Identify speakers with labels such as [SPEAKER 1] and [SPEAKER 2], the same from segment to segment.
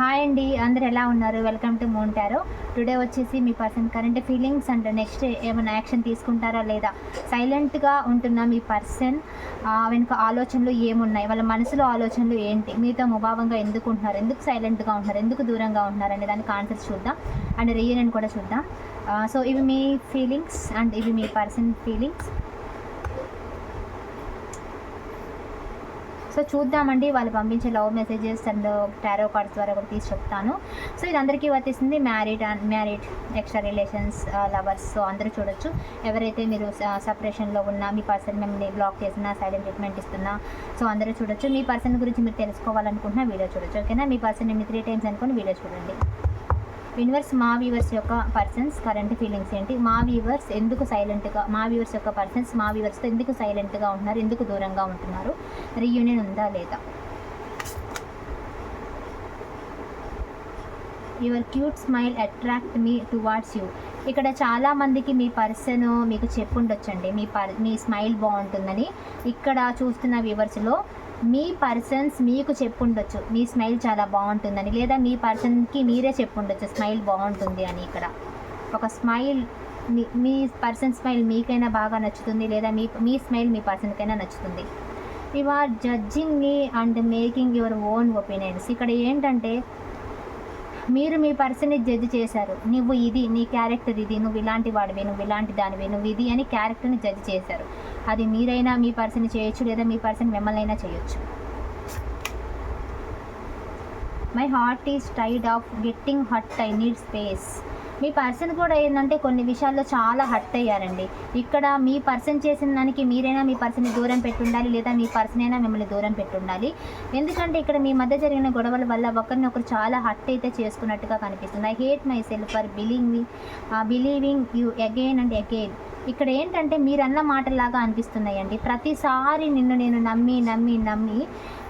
[SPEAKER 1] Hi అండి అందరు ఎలా ఉన్నారు? వెల్కమ్ టు మోంటారో టుడే వచ్చేసి మీ person current feelings and next ఏమైనా యాక్షన్ తీసుకుంటారా లేదా? సైలెంట్గా ఉంటున్న మీ పర్సన్ వెనుక ఆలోచనలు ఏమున్నాయి? వాళ్ళ మనసులో ఆలోచనలు ఏంటి? మీతో ముభావంగా ఎందుకు ఉంటున్నారు? ఎందుకు సైలెంట్గా ఉంటున్నారు? ఎందుకు దూరంగా ఉంటున్నారు? అనే దానికి ఆన్సర్స్ చూద్దాం. అండ్ రీయూనియన్ కూడా చూద్దాం. సో ఇవి మీ ఫీలింగ్స్ అండ్ ఇవి మీ పర్సన్ ఫీలింగ్స్ సో చూద్దామండి వాళ్ళు పంపించే love messages and tarot cards ద్వారా కూడా తీసి చెప్తాను. సో ఇది అందరికీ వర్తిస్తుంది. Married and married extra relations lovers so అందరూ చూడొచ్చు. ఎవరైతే మీరు uh, సపరేషన్లో ఉన్నా మీ పర్సన్ మిమ్మల్ని బ్లాక్ చేసినా సైలెంట్ ట్రీట్మెంట్ ఇస్తున్నా సో అందరూ చూడొచ్చు. మీ పర్సన్ గురించి మీరు తెలుసుకోవాలనుకుంటున్నా వీడియో చూడొచ్చు. ఓకేనా? మీ పర్సన్ మీ త్రీ టైమ్స్ అనుకుని వీడియో చూడండి. యూనివర్స్ మా వ్యూవర్స్ యొక్క పర్సన్స్ కరెంట్ ఫీలింగ్స్ ఏంటి? మా వ్యూవర్స్ ఎందుకు సైలెంట్గా మా వ్యూవర్స్ యొక్క పర్సన్స్ మా వ్యూవర్స్తో ఎందుకు సైలెంట్గా ఉంటున్నారు? ఎందుకు దూరంగా ఉంటున్నారు? రీయూనియన్ ఉందా లేదా? Your cute smile attract me towards you ఇక్కడ చాలామందికి మీ పర్సన్ మీకు చెప్పుండొచ్చండి. మీ పర్ మీ స్మైల్ బాగుంటుందని ఇక్కడ చూస్తున్న వ్యూవర్స్లో మీ పర్సన్స్ మీకు చెప్పుండొచ్చు. మీ స్మైల్ చాలా బాగుంటుందని. లేదా మీ పర్సన్కి మీరే చెప్పుండొచ్చు. స్మైల్ బాగుంటుంది అని ఇక్కడ. ఒక స్మైల్ మీ మీ పర్సన్ స్మైల్ మీకైనా బాగా నచ్చుతుంది. లేదా మీ మీ స్మైల్ మీ పర్సన్కైనా నచ్చుతుంది. You are judging me and making your own opinions ఇక్కడ ఏంటంటే మీరు మీ పర్సన్ని జడ్జ్ చేశారు. నువ్వు ఇది నీ క్యారెక్టర్ ఇది నువ్వు ఇలాంటి వాడివి నువ్వు ఇలాంటి దానివి నువ్వు ఇది అని క్యారెక్టర్ని జడ్జ్ చేశారు. అది మీరైనా మీ పర్సన్ చేయొచ్చు లేదా మీ పర్సన్ మిమ్మల్ని అయినా చేయొచ్చు. My heart is Tide of getting hurt I need space me person కూడా ఏంటంటే కొన్ని విషయాల్లో చాలా హట్ అయ్యారండి. ఇక్కడ మీ పర్సన్ చేసిన దానికి మీరైనా మీ పర్సన్ని దూరం పెట్టుండాలి లేదా మీ పర్సన్ అయినా మిమ్మల్ని దూరం పెట్టుండాలి. ఎందుకంటే ఇక్కడ మీ మధ్య జరిగిన గొడవల వల్ల ఒకరినొకరు చాలా హట్ అయితే చేసుకున్నట్టుగా కనిపిస్తుంది. I hate myself for believing believing you again and again ఇక్కడ ఏంటంటే మీరన్న మాటలాగా అనిపిస్తున్నాయండి. ప్రతిసారి నిన్ను నేను నమ్మి నమ్మి నమ్మి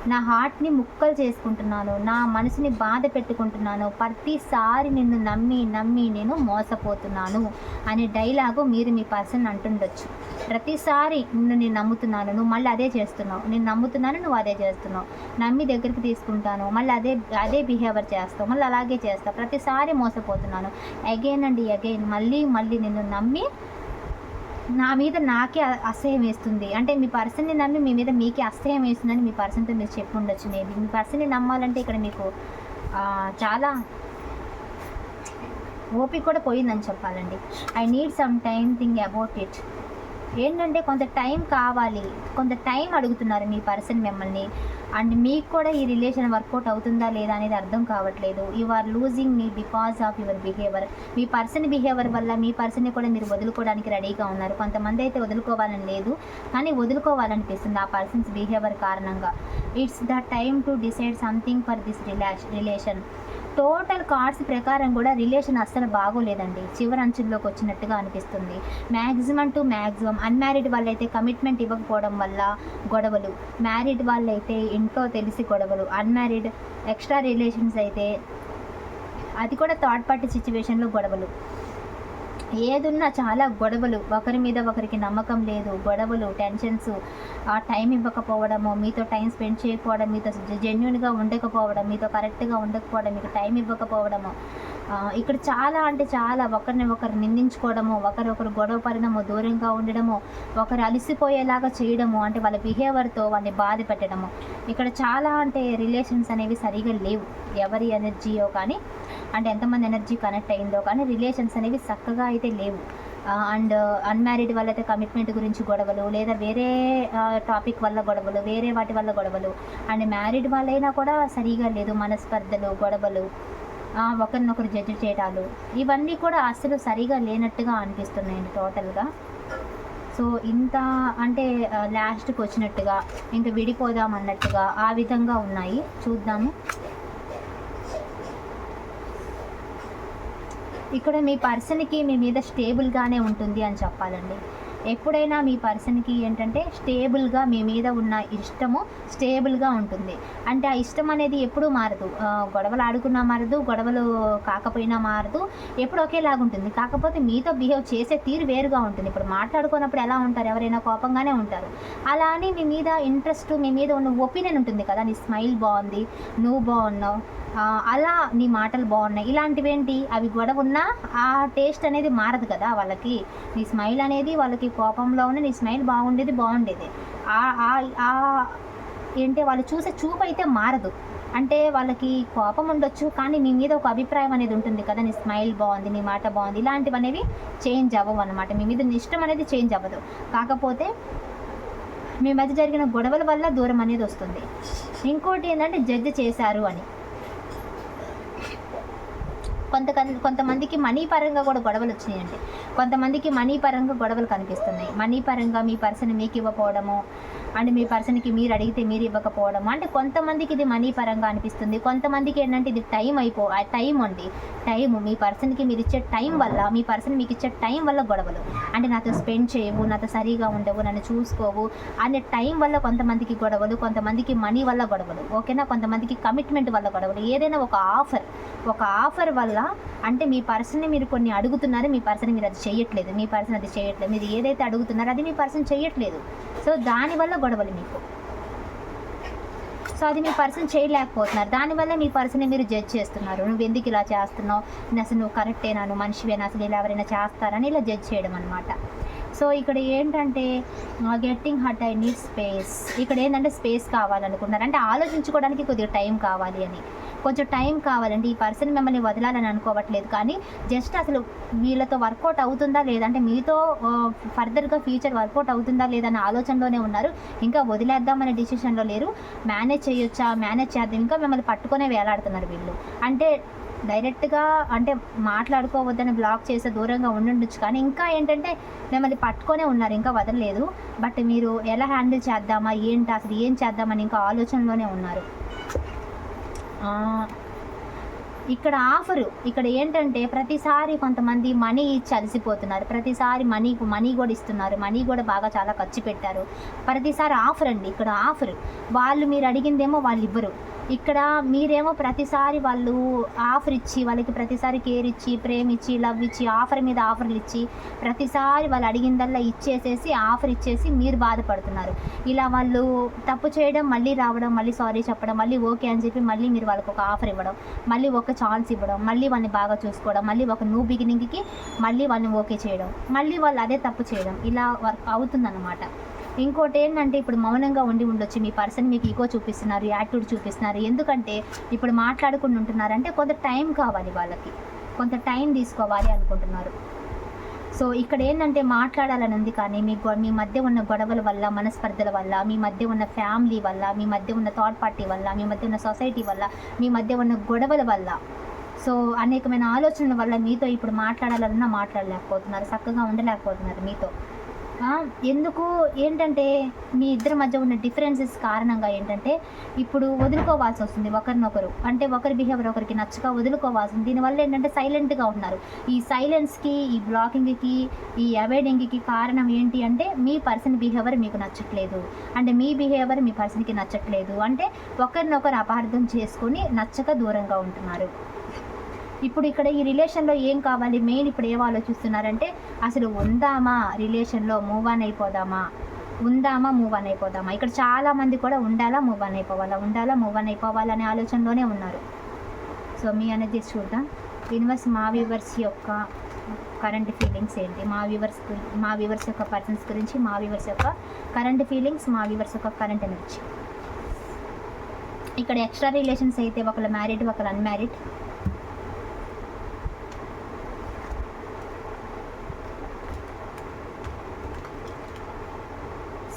[SPEAKER 1] నా హార్ట్ని ముక్కలు చేసుకుంటున్నాను నా మనసుని బాధ పెట్టుకుంటున్నాను ప్రతిసారి నిన్ను నమ్మి నమ్మి నేను మోసపోతున్నాను అనే డైలాగు మీరు మీ పర్సన్ అంటుండొచ్చు. ప్రతిసారి నిన్ను నేను నమ్ముతున్నాను నువ్వు మళ్ళీ అదే చేస్తున్నావు. నేను నమ్ముతున్నాను నువ్వు అదే చేస్తున్నావు. నమ్మి దగ్గరికి తీసుకుంటాను మళ్ళీ అదే అదే బిహేవియర్ చేస్తావు మళ్ళీ అలాగే చేస్తావు. ప్రతిసారి మోసపోతున్నాను. అగైన్ అండి అగైన్ మళ్ళీ మళ్ళీ నిన్ను నమ్మి నా మీద నాకే అసహ్యం వేస్తుంది. అంటే మీ పర్సన్ని నమ్మి మీ మీద మీకే అసహ్యం వేస్తుందని మీ పర్సన్తో మీరు చెప్పి ఉండొచ్చు మేబీ. మీ పర్సన్ని నమ్మాలంటే ఇక్కడ మీకు చాలా ఓపిక కూడా పోయిందని చెప్పాలండి. I need some time think about it. ఏంటంటే కొంత టైం కావాలి. కొంత టైం అడుగుతున్నారు మీ పర్సన్ మిమ్మల్ని. అండ్ మీకు కూడా ఈ రిలేషన్ వర్కౌట్ అవుతుందా లేదా అనేది అర్థం కావట్లేదు. You are losing me because of your behaviour me person behaviour వల్ల మీ పర్సన్ని కూడా మీరు వదులుకోవడానికి రెడీగా ఉన్నారు. కొంతమంది అయితే వదులుకోవాలని లేదు కానీ వదులుకోవాలనిపిస్తుంది ఆ పర్సన్స్ బిహేవియర్ కారణంగా. It's the time to decide something for this రిలాష్ relation total cards ప్రకారం కూడా రిలేషన్ అస్సలు బాగోలేదండి. చివరి అంచుల్లోకి వచ్చినట్టుగా అనిపిస్తుంది. మ్యాక్సిమం టు మ్యాక్సిమం అన్మ్యారీడ్ వాళ్ళైతే కమిట్మెంట్ ఇవ్వకపోవడం వల్ల గొడవలు. మ్యారీడ్ వాళ్ళైతే ఇంట్లో తెలిసి గొడవలు. అన్మ్యారీడ్ ఎక్స్ట్రా రిలేషన్స్ అయితే అది కూడా థర్డ్ పార్టీ సిచ్యువేషన్లో గొడవలు. ఏదున్నా చాలా గొడవలు. ఒకరి మీద ఒకరికి నమ్మకం లేదు గొడవలు టెన్షన్స్ ఆ టైం ఇవ్వకపోవడము మీతో టైం స్పెండ్ చేయకపోవడం మీతో జెన్యున్గా ఉండకపోవడం మీతో కరెక్ట్గా ఉండకపోవడం మీకు టైం ఇవ్వకపోవడము. ఇక్కడ చాలా అంటే చాలా ఒకరిని ఒకరు నిందించుకోవడము ఒకరొకరు గొడవ పడడము దూరంగా ఉండడము ఒకరు అలసిపోయేలాగా చేయడము అంటే వాళ్ళ బిహేవియర్తో వాళ్ళని బాధ పెట్టడము. ఇక్కడ చాలా అంటే రిలేషన్స్ అనేవి సరిగా లేవు. ఎవరి ఎనర్జీయో కానీ అంటే ఎంతమంది ఎనర్జీ కనెక్ట్ అయిందో కానీ రిలేషన్స్ అనేవి చక్కగా అయితే లేవు. అండ్ అన్మ్యారీడ్ వాళ్ళైతే కమిట్మెంట్ గురించి గొడవలు లేదా వేరే టాపిక్ వల్ల గొడవలు వేరే వాటి వల్ల గొడవలు. అండ్ మ్యారీడ్ వాళ్ళైనా కూడా సరిగా లేదు మనస్పర్ధలు గొడవలు ఒకరినొకరు జడ్జి చేయడాలు ఇవన్నీ కూడా అసలు సరిగా లేనట్టుగా అనిపిస్తున్నాయండి టోటల్గా. సో ఇంత అంటే లాస్ట్కి వచ్చినట్టుగా ఇంకా విడిపోదాం అన్నట్టుగా ఆ విధంగా ఉన్నాయి. చూద్దాము. ఇక్కడ మీ పర్సన్కి మీ మీద స్టేబుల్గానే ఉంటుంది అని చెప్పాలండి. ఎప్పుడైనా మీ పర్సన్కి ఏంటంటే స్టేబుల్గా మీ మీద ఉన్న ఇష్టము స్టేబుల్గా ఉంటుంది. అంటే ఆ ఇష్టం అనేది ఎప్పుడూ మారదు. గొడవలు ఆడుకున్నా మారదు గొడవలు కాకపోయినా మారదు. ఎప్పుడు ఒకేలాగా ఉంటుంది. కాకపోతే మీతో బిహేవ్ చేసే తీరు వేరుగా ఉంటుంది. ఇప్పుడు మాట్లాడుకున్నప్పుడు ఎలా ఉంటారు? ఎవరైనా కోపంగానే ఉంటారు. అలా అని మీ మీద ఇంట్రెస్ట్ మీ మీద ఉన్న ఒపీనియన్ ఉంటుంది కదా. నీ స్మైల్ బాగుంది నువ్వు బాగున్నావు అలా నీ మాటలు బాగున్నాయి. ఇలాంటివేంటి? అవి గొడవ ఉన్నా ఆ టేస్ట్ అనేది మారదు కదా వాళ్ళకి. నీ స్మైల్ అనేది వాళ్ళకి కోపంలో ఉన్న నీ స్మైల్ బాగుండేది బాగుండేది. ఆ- ఏంటి వాళ్ళు చూసే చూపు అయితే మారదు. అంటే వాళ్ళకి కోపం ఉండొచ్చు కానీ నీ మీద ఒక అభిప్రాయం అనేది ఉంటుంది కదా. నీ స్మైల్ బాగుంది నీ మాట బాగుంది ఇలాంటివి అనేవి చేంజ్ అవ్వవు అనమాట మీ మీద నీ ఇష్టం అనేది చేంజ్ అవ్వదు. కాకపోతే మీ మధ్య జరిగిన గొడవల వల్ల దూరం అనేది వస్తుంది. ఇంకోటి ఏంటంటే జడ్జ్ చేశారు అని. కొంత కొంతమందికి మనీ పరంగా కూడా గొడవలు వచ్చినాయండి. కొంతమందికి మనీ పరంగా గొడవలు కనిపిస్తున్నాయి. మనీ పరంగా మీ పర్సన్ మీకు ఇవ్వకపోవడము అండ్ మీ పర్సన్కి మీరు అడిగితే మీరు ఇవ్వకపోవడం అంటే కొంతమందికి ఇది మనీ పరంగా అనిపిస్తుంది. కొంతమందికి ఏంటంటే ఇది టైం అయిపో ఆ టైం అండి. టైం మీ పర్సన్కి మీరు ఇచ్చే టైం వల్ల మీ పర్సన్ మీకు ఇచ్చే టైం వల్ల గొడవలు. అంటే నాతో స్పెండ్ చేయవు నాతో సరిగా ఉండవు నన్ను చూసుకోవు అనే టైం వల్ల కొంతమందికి గొడవలు కొంతమందికి మనీ వల్ల గొడవలు. ఓకేనా? కొంతమందికి కమిట్మెంట్ వల్ల గొడవలు. ఏదైనా ఒక ఆఫర్ ఒక ఆఫర్ వల్ల అంటే మీ పర్సన్ని మీరు కొన్ని అడుగుతున్నారు మీ పర్సన్ మీరు అది చేయట్లేదు మీ పర్సన్ అది చేయట్లేదు మీరు ఏదైతే అడుగుతున్నారో అది మీ పర్సన్ చేయట్లేదు సో దానివల్ల గొడవలు మీకు. సో అది మీ పర్సన్ చేయలేకపోతున్నారు. దానివల్ల మీ పర్సన్ని మీరు జడ్జ్ చేస్తున్నారు. నువ్వు ఎందుకు ఇలా చేస్తున్నావు? నేను అసలు నువ్వు కరెక్టేనా? నువ్వు మనిషివేనా? అసలు ఇలా ఎవరైనా చేస్తారని ఇలా జడ్జ్ చేయడం అనమాట సో ఇక్కడ ఏంటంటే getting hurt I need space ఇక్కడ ఏంటంటే స్పేస్ కావాలనుకుంటున్నారు. అంటే ఆలోచించుకోవడానికి కొద్దిగా టైం కావాలి అని. కొంచెం టైం కావాలండి. ఈ పర్సన్ మిమ్మల్ని వదలాలని అనుకోవట్లేదు. కానీ జస్ట్ అసలు వీళ్ళతో వర్కౌట్ అవుతుందా లేదంటే మీతో ఫర్దర్గా ఫ్యూచర్ వర్కౌట్ అవుతుందా లేదా ఆలోచనలోనే ఉన్నారు. ఇంకా వదిలేద్దామనే డిసిషన్లో లేరు. మేనేజ్ చేయొచ్చా? మేనేజ్ చేద్దాం. ఇంకా మిమ్మల్ని పట్టుకునే వేలాడుతున్నారు వీళ్ళు. అంటే డైరెక్ట్గా అంటే మాట్లాడుకోవద్దని బ్లాక్ చేసే దూరంగా ఉండుండొచ్చు. కానీ ఇంకా ఏంటంటే మిమ్మల్ని పట్టుకొనే ఉన్నారు. ఇంకా వదలలేదు. బట్ మీరు ఎలా హ్యాండిల్ చేద్దామా? ఏంటి? అసలు ఏం చేద్దామని ఇంకా ఆలోచనలోనే ఉన్నారు. ఇక్కడ ఆఫరు. ఇక్కడ ఏంటంటే ప్రతిసారి కొంతమంది మనీ ఇచ్చి అలసిపోతున్నారు ప్రతిసారి మనీ మనీ కూడా ఇస్తున్నారు. మనీ కూడా బాగా చాలా ఖర్చు పెట్టారు. ప్రతిసారి ఆఫర్ అండి ఇక్కడ ఆఫర్. వాళ్ళు మీరు అడిగిందేమో వాళ్ళు ఇవ్వరు. ఇక్కడ మీరేమో ప్రతిసారి వాళ్ళు ఆఫర్ ఇచ్చి వాళ్ళకి ప్రతిసారి కేర్ ఇచ్చి ప్రేమ ఇచ్చి లవ్ ఇచ్చి ఆఫర్ మీద ఆఫర్లు ఇచ్చి ప్రతిసారి వాళ్ళు అడిగిందల్లా ఇచ్చేసేసి ఆఫర్ ఇచ్చేసి మీరు బాధపడుతున్నారు. ఇలా వాళ్ళు తప్పు చేయడం మళ్ళీ రావడం మళ్ళీ సారీ చెప్పడం మళ్ళీ ఓకే అని చెప్పి మళ్ళీ మీరు వాళ్ళకి ఒక ఆఫర్ ఇవ్వడం మళ్ళీ ఒక ఛాన్స్ ఇవ్వడం మళ్ళీ వాళ్ళని బాగా చూసుకోవడం మళ్ళీ ఒక న్యూ బిగినింగ్కి మళ్ళీ వాళ్ళని ఓకే చేయడం మళ్ళీ వాళ్ళు అదే తప్పు చేయడం ఇలా వర్క్ అవుతుందన్నమాట. ఇంకోటి ఏంటంటే ఇప్పుడు మౌనంగా ఉండి ఉండొచ్చు. మీ పర్సన్ మీకు ఈగో చూపిస్తున్నారు యాటిట్యూడ్ చూపిస్తున్నారు. ఎందుకంటే ఇప్పుడు మాట్లాడుకుని ఉంటున్నారు అంటే కొంత టైం కావాలి వాళ్ళకి. కొంత టైం తీసుకోవాలి అనుకుంటున్నారు. సో ఇక్కడ ఏంటంటే మాట్లాడాలని ఉంది కానీ మీ మీ మధ్య ఉన్న గొడవల వల్ల మనస్పర్ధల వల్ల మీ మధ్య ఉన్న ఫ్యామిలీ వల్ల మీ మధ్య ఉన్న థర్డ్ పార్టీ వల్ల మీ మధ్య ఉన్న సొసైటీ వల్ల మీ మధ్య ఉన్న గొడవల వల్ల. సో అనేకమైన ఆలోచనల వల్ల మీతో ఇప్పుడు మాట్లాడాలన్నా మాట్లాడలేకపోతున్నారు చక్కగా ఉండలేకపోతున్నారు మీతో. ఎందుకు? ఏంటంటే మీ ఇద్దరి మధ్య ఉన్న డిఫరెన్సెస్ కారణంగా ఏంటంటే ఇప్పుడు వదులుకోవాల్సి వస్తుంది ఒకరినొకరు. అంటే ఒకరి బిహేవియర్ ఒకరికి నచ్చక వదులుకోవాల్సింది దీనివల్ల ఏంటంటే సైలెంట్గా ఉన్నారు ఈ సైలెన్స్కి ఈ బ్లాకింగ్కి ఈ అవాయిడింగ్కి కారణం ఏంటి అంటే మీ పర్సన్ బిహేవియర్ మీకు నచ్చట్లేదు. అంటే మీ బిహేవియర్ మీ పర్సన్కి నచ్చట్లేదు. అంటే ఒకరినొకరు అపార్థం చేసుకొని నచ్చక దూరంగా ఉంటున్నారు. ఇప్పుడు ఇక్కడ ఈ రిలేషన్లో ఏం కావాలి? మెయిన్ ఇప్పుడు ఏం ఆలోచిస్తున్నారంటే అసలు ఉందామా రిలేషన్లో మూవ్ ఆన్ అయిపోదామా? ఉందామా? మూవ్ ఆన్ అయిపోదామా? ఇక్కడ చాలా మంది కూడా ఉండాలా? మూవ్ ఆన్ అయిపోవాలా? ఉండాలా? మూవ్ ఆన్ అయిపోవాలనే ఆలోచనలోనే ఉన్నారు. సో మీ అనేది చూద్దాం. యూనివర్స్ మా వ్యూవర్స్ యొక్క కరెంట్ ఫీలింగ్స్ ఏంటి? మా వ్యూవర్స్ మా వ్యూవర్స్ యొక్క పర్సన్స్ గురించి మా వ్యూవర్స్ యొక్క కరెంట్ ఫీలింగ్స్ మా వ్యూవర్స్ యొక్క కరెంట్ ఎనర్జీ ఇక్కడ ఎక్స్ట్రా రిలేషన్స్ అయితే ఒకళ్ళు మ్యారీడ్ ఒకళ్ళు అన్మ్యారీడ్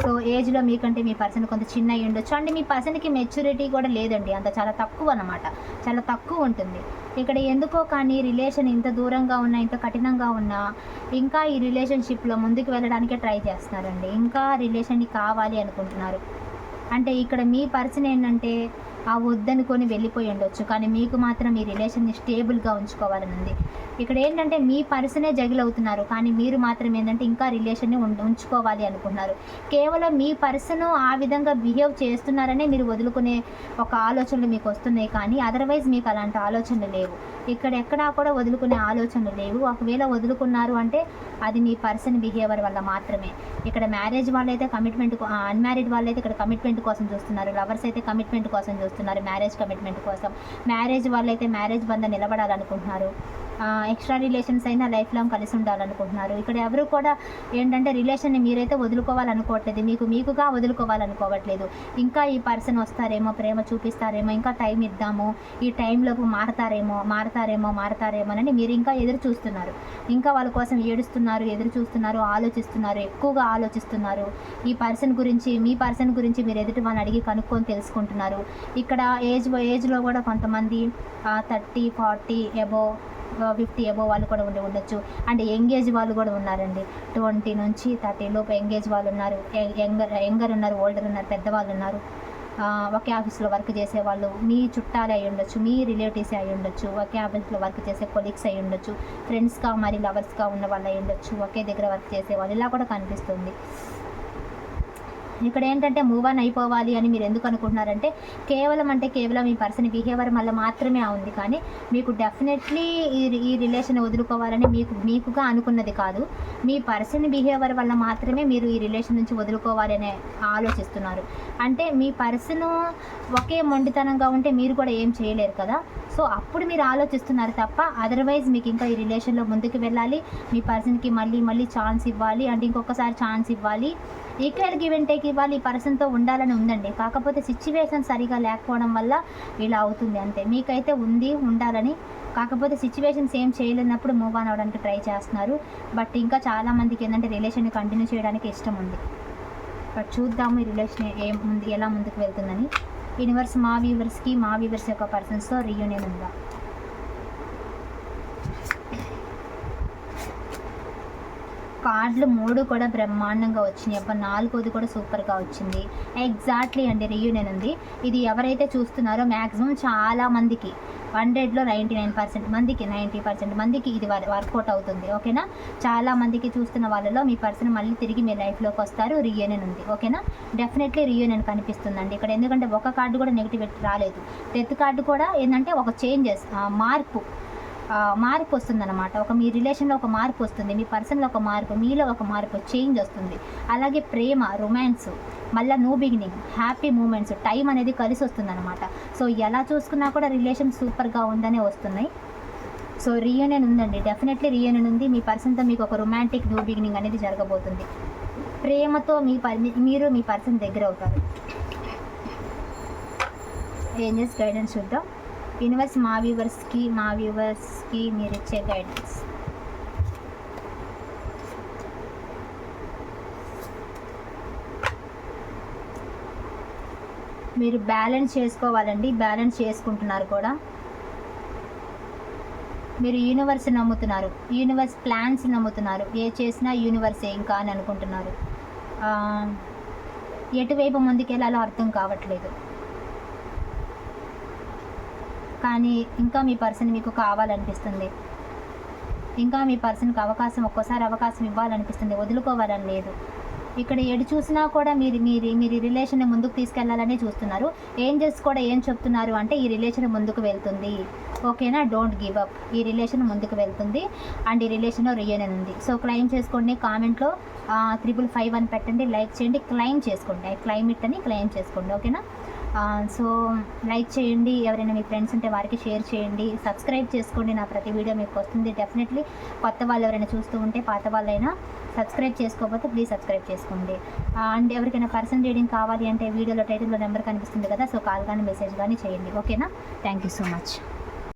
[SPEAKER 1] సో ఏజ్లో మీకంటే మీ పర్సన్ కొంత చిన్న అయ్యి ఉండొచ్చు. అంటే మీ పర్సన్కి మెచ్యూరిటీ కూడా లేదండి. అంత చాలా తక్కువ అన్నమాట. చాలా తక్కువ ఉంటుంది. ఇక్కడ ఎందుకో కానీ రిలేషన్ ఇంత దూరంగా ఉన్నా ఇంత కఠినంగా ఉన్నా ఇంకా ఈ రిలేషన్షిప్లో ముందుకు వెళ్ళడానికే ట్రై చేస్తున్నారండి. ఇంకా రిలేషన్ని కావాలి అనుకుంటున్నారు. అంటే ఇక్కడ మీ పర్సన్ ఏంటంటే ఆ వద్దనుకొని వెళ్ళిపోయి ఉండొచ్చు. కానీ మీకు మాత్రం ఈ రిలేషన్ని స్టేబుల్గా ఉంచుకోవాలని ఉంది. ఇక్కడ ఏంటంటే మీ పర్సనే జగిల్ అవుతున్నారు కానీ మీరు మాత్రం ఏంటంటే ఇంకా రిలేషన్ని ఉంచుకోవాలి అనుకుంటున్నారు. కేవలం మీ పర్సన్ ఆ విధంగా బిహేవ్ చేస్తున్నారనే మీరు వదులుకునే ఒక ఆలోచనలు మీకు వస్తున్నాయి కానీ అదర్వైజ్ మీకు అలాంటి ఆలోచనలు లేవు. ఇక్కడ ఎక్కడా కూడా వదులుకునే ఆలోచనలు లేవు. ఒకవేళ వదులుకున్నారు అంటే అది మీ పర్సన్ బిహేవియర్ వల్ల మాత్రమే. ఇక్కడ మ్యారేజ్ వాళ్ళైతే కమిట్మెంట్ అన్మ్యారీడ్ వాళ్ళైతే ఇక్కడ కమిట్మెంట్ కోసం చూస్తున్నారు. లవర్స్ అయితే కమిట్మెంట్ కోసం చూస్తున్నారు చూస్తున్నారు. మ్యారేజ్ కమిట్మెంట్ కోసం. మ్యారేజ్ వాళ్ళైతే మ్యారేజ్ బంధం నిలబడాలనుకుంటున్నారు. ఎక్స్ట్రా రిలేషన్స్ అయినా లైఫ్ లాంగ్ కలిసి ఉండాలనుకుంటున్నారు. ఇక్కడ ఎవరు కూడా ఏంటంటే రిలేషన్ని మీరైతే వదులుకోవాలనుకోవట్లేదు. మీకు మీకుగా వదులుకోవాలనుకోవట్లేదు. ఇంకా ఈ పర్సన్ వస్తారేమో ప్రేమ చూపిస్తారేమో ఇంకా టైం ఇద్దాము ఈ టైంలోపు మారతారేమో మారతారేమో మారతారేమో అని మీరు ఇంకా ఎదురు చూస్తున్నారు. ఇంకా వాళ్ళ కోసం ఏడుస్తున్నారు ఎదురు చూస్తున్నారు ఆలోచిస్తున్నారు ఎక్కువగా ఆలోచిస్తున్నారు. ఈ పర్సన్ గురించి మీ పర్సన్ గురించి మీరు ఎదుటి వాళ్ళని అడిగి కనుక్కొని తెలుసుకుంటున్నారు. ఇక్కడ ఏజ్ ఏజ్లో కూడా కొంతమంది thirty forty above fifty above వాళ్ళు కూడా ఉండి ఉండొచ్చు. అండ్ యంగేజ్ వాళ్ళు కూడా ఉన్నారండి. ట్వంటీ నుంచి థర్టీ లోపు యంగేజ్ వాళ్ళు ఉన్నారు. యంగర్ యంగర్ ఉన్నారు ఓల్డర్ ఉన్నారు పెద్దవాళ్ళు ఉన్నారు. ఒకే ఆఫీస్లో వర్క్ చేసే వాళ్ళు మీ చుట్టాలే అయి ఉండొచ్చు మీ రిలేటివ్స్ అయి ఉండొచ్చు ఒకే ఆఫీస్లో వర్క్ చేసే కొలీగ్స్ అయి ఉండొచ్చు ఫ్రెండ్స్గా మరి లవర్స్గా ఉన్న వాళ్ళు అయి ఉండొచ్చు ఒకే దగ్గర వర్క్ చేసే వాళ్ళు ఇలా కూడా కనిపిస్తుంది. ఇక్కడ ఏంటంటే మూవ్ ఆన్ అయిపోవాలి అని మీరు ఎందుకు అనుకుంటున్నారంటే కేవలం అంటే కేవలం ఈ పర్సన్ బిహేవియర్ వల్ల మాత్రమే ఉంది కానీ మీకు డెఫినెట్లీ ఈ ఈ రిలేషన్ వదులుకోవాలని మీకు మీకుగా అనుకున్నది కాదు. మీ పర్సన్ బిహేవియర్ వల్ల మాత్రమే మీరు ఈ రిలేషన్ నుంచి వదులుకోవాలి అనే ఆలోచిస్తున్నారు. అంటే మీ పర్సన్ ఒకే మొండితనంగా ఉంటే మీరు కూడా ఏం చేయలేరు కదా. సో అప్పుడు మీరు ఆలోచిస్తున్నారు తప్ప అదర్వైజ్ మీకు ఇంకా ఈ రిలేషన్లో ముందుకు వెళ్ళాలి. మీ పర్సన్కి మళ్ళీ మళ్ళీ ఛాన్స్ ఇవ్వాలి. అంటే ఇంకొకసారి ఛాన్స్ ఇవ్వాలి. ఈక్వల్ గివ్ అండ్ టేక్ ఇవ్వాలి. ఈ పర్సన్తో ఉండాలని ఉందండి. కాకపోతే సిచ్యువేషన్ సరిగా లేకపోవడం వల్ల ఇలా అవుతుంది అంతే. మీకైతే ఉంది ఉండాలని. కాకపోతే సిచ్యువేషన్స్ ఏం చేయలేనప్పుడు మూవ్ ఆన్ అవడానికి ట్రై చేస్తున్నారు. బట్ ఇంకా చాలామందికి ఏంటంటే రిలేషన్ కంటిన్యూ చేయడానికి ఇష్టం ఉంది. బట్ చూద్దాము ఈ రిలేషన్ ఏం ఉంది ఎలా ముందుకు వెళ్తుందని. యూనివర్స్ మా వ్యూవర్స్కి మా వ్యూవర్స్ యొక్క పర్సన్స్తో రీయూనియన్ ఉందా? కార్డులు మూడు కూడా బ్రహ్మాండంగా వచ్చినాయి. అబ్బా నాలుగోది కూడా సూపర్గా వచ్చింది. ఎగ్జాక్ట్లీ అండి రియూనియన్ ఉంది. ఇది ఎవరైతే చూస్తున్నారో మ్యాక్సిమం చాలా మందికి. హండ్రెడ్లో నైంటీ నైన్ పర్సెంట్ మందికి నైంటీ పర్సెంట్ మందికి ఇది వర్కౌట్ అవుతుంది ఓకేనా? చాలా మందికి చూస్తున్న వాళ్ళలో మీ పర్సన్ మళ్ళీ తిరిగి మీ లైఫ్లోకి వస్తారు రీయూనియన్ ఉంది ఓకేనా? డెఫినెట్లీ రీయూనియన్ కనిపిస్తుందండి. ఇక్కడ ఎందుకంటే ఒక కార్డు కూడా నెగిటివ్ రాలేదు. డెత్ కార్డు కూడా ఏంటంటే ఒక చేంజెస్ మార్పు. మార్పు వస్తుంది వస్తుందన్నమాట. ఒక మీ రిలేషన్లో ఒక మార్పు వస్తుంది మీ పర్సన్లో ఒక మార్పు మీలో ఒక మార్పు చేంజ్ వస్తుంది. అలాగే ప్రేమ రొమాన్స్ మళ్ళీ new beginning happy moments time అనేది కలిసి వస్తుందన్నమాట. సో ఎలా చూసుకున్నా కూడా రిలేషన్ సూపర్గా ఉందనే వస్తున్నాయి. సో రీయూనియన్ ఉందండి. డెఫినెట్లీ రీయూనియన్ ఉంది. మీ పర్సన్తో మీకు ఒక రొమాంటిక్ న్యూ బిగినింగ్ అనేది జరగబోతుంది. ప్రేమతో మీ మీ- మీరు మీ పర్సన్ దగ్గర అవుతారు. ఏంజెస్ గైడెన్స్ చూద్దాం? యూనివర్స్ మా వ్యూవర్స్కి మా వ్యూవర్స్కి మీరు ఇచ్చే గైడెన్స్ మీరు బ్యాలెన్స్ చేసుకోవాలండి బ్యాలెన్స్ చేసుకుంటున్నారు కూడా. మీరు యూనివర్స్ నమ్ముతున్నారు యూనివర్స్ ప్లాన్స్ నమ్ముతున్నారు ఏ చేసినా యూనివర్స్ ఏం అని అనుకుంటున్నారు ఎటువైపు ముందుకెళ్ళాలో అర్థం కావట్లేదు. కానీ ఇంకా మీ పర్సన్ మీకు కావాలనిపిస్తుంది. ఇంకా మీ పర్సన్కి అవకాశం ఒక్కోసారి అవకాశం ఇవ్వాలనిపిస్తుంది. వదులుకోవాలని లేదు. ఇక్కడ ఎడు చూసినా కూడా మీరు మీరు మీరు ఈ రిలేషన్ని ముందుకు తీసుకెళ్ళాలనే చూస్తున్నారు. ఏంజల్స్ కూడా ఏం చెప్తున్నారు అంటే ఈ రిలేషన్ ముందుకు వెళ్తుంది. ఓకేనా? Don't give up. ఈ రిలేషన్ ముందుకు వెళ్తుంది. అండ్ ఈ రిలేషన్లో రియన్ ఉంది. సో క్లైమ్ చేసుకోండి కామెంట్లో. త్రిబుల్ ఫైవ్ అని పెట్టండి. లైక్ చేయండి. క్లైమ్ చేసుకోండి. క్లైమిట్ అని క్లైమ్ చేసుకోండి. ఓకేనా? సో లైక్ చేయండి. ఎవరైనా మీ ఫ్రెండ్స్ ఉంటే వారికి షేర్ చేయండి. సబ్స్క్రైబ్ చేసుకోండి. నా ప్రతి వీడియో మీకు వస్తుంది. డెఫినెట్లీ కొత్త వాళ్ళు ఎవరైనా చూస్తూ ఉంటే పాత వాళ్ళైనా సబ్స్క్రైబ్ చేసుకోకపోతే ప్లీజ్ సబ్స్క్రైబ్ చేసుకోండి. అండ్ ఎవరికైనా పర్సన్ రీడింగ్ కావాలి అంటే వీడియోలో టైటిల్లో నెంబర్ కనిపిస్తుంది కదా సో కాల్ కానీ మెసేజ్ కానీ చేయండి. ఓకేనా? Thank you so much.